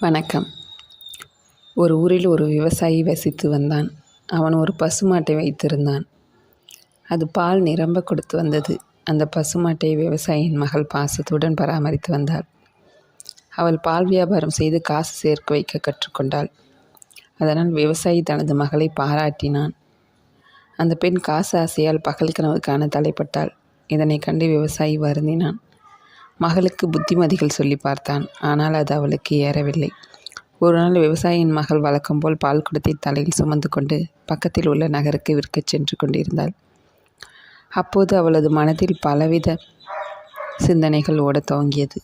வணக்கம். ஒரு ஊரில் ஒரு விவசாயி வசித்து வந்தான். அவன் ஒரு பசுமாட்டை வைத்திருந்தான். அது பால் நிரம்ப கொடுத்து வந்தது. அந்த பசுமாட்டை விவசாயியின் மகள் பாசத்துடன் பராமரித்து வந்தாள். அவள் பால் வியாபாரம் செய்து காசு சேர்க்க வைக்க கற்றுக்கொண்டாள். அதனால் விவசாயி தனது மகளை பாராட்டினான். அந்த பெண் காசு ஆசையால் பகல் கனவு காண தலைப்பட்டாள். இதனை கண்டு விவசாயி வருந்தினான். மகளுக்கு புத்திமதிகள் சொல்லி பார்த்தான். ஆனால் அது அவளுக்கு ஏறவில்லை. ஒரு நாள் விவசாயியின் மகள் வழக்கம் போல் பால் குடத்தை தலையில் சுமந்து கொண்டு பக்கத்தில் உள்ள நகருக்கு விற்கச் சென்று கொண்டிருந்தாள். அப்போது அவளது மனதில் பலவித சிந்தனைகள் ஓடத் துவங்கியது.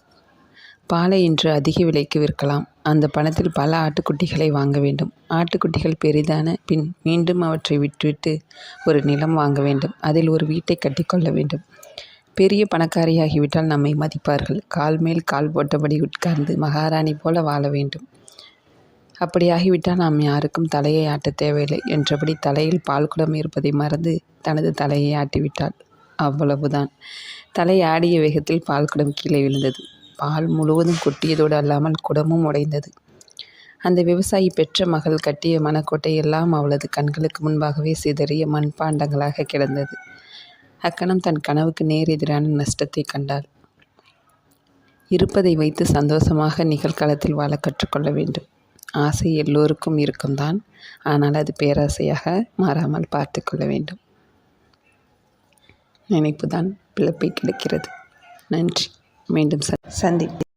பாலை இன்று அதிக விலைக்கு விற்கலாம். அந்த பணத்தில் பல ஆட்டுக்குட்டிகளை வாங்க வேண்டும். ஆட்டுக்குட்டிகள் பெரிதான பின் மீண்டும் அவற்றை விட்டுவிட்டு ஒரு நிலம் வாங்க வேண்டும். அதில் ஒரு வீட்டை கட்டிக்கொள்ள வேண்டும். பெரிய பணக்காரியாகிவிட்டால் நம்மை மதிப்பார்கள். கால் மேல் கால் போட்டபடி உட்கார்ந்து மகாராணி போல வாழ வேண்டும். அப்படியாகிவிட்டால் நாம் யாருக்கும் தலையை ஆட்ட தேவையில்லை என்றபடி தலையில் பால் குடம் இருப்பதை மறந்து தனது தலையை ஆட்டிவிட்டாள். அவ்வளவுதான். தலை ஆடிய வேகத்தில் பால் குடம் கீழே விழுந்தது. பால் முழுவதும் கொட்டியதோடு அல்லாமல் குடமும் உடைந்தது. அந்த விவசாயி பெற்ற மகள் கட்டிய மனக்கோட்டை எல்லாம் அவளது கண்களுக்கு முன்பாகவே சிதறிய மண்பாண்டங்களாக கிடந்தது. அக்கணம் தன் கனவுக்கு நேர் எதிரான நஷ்டத்தை கண்டாள். இருப்பதை வைத்து சந்தோஷமாக நிகழ்காலத்தில் வாழ கற்றுக்கொள்ள வேண்டும். ஆசை எல்லோருக்கும் இருக்கும்தான். ஆனால் அது பேராசையாக மாறாமல் பார்த்து கொள்ள வேண்டும். நினைப்புதான் பிழப்பை கிடைக்கிறது. நன்றி. மீண்டும் சந்திப்போம்.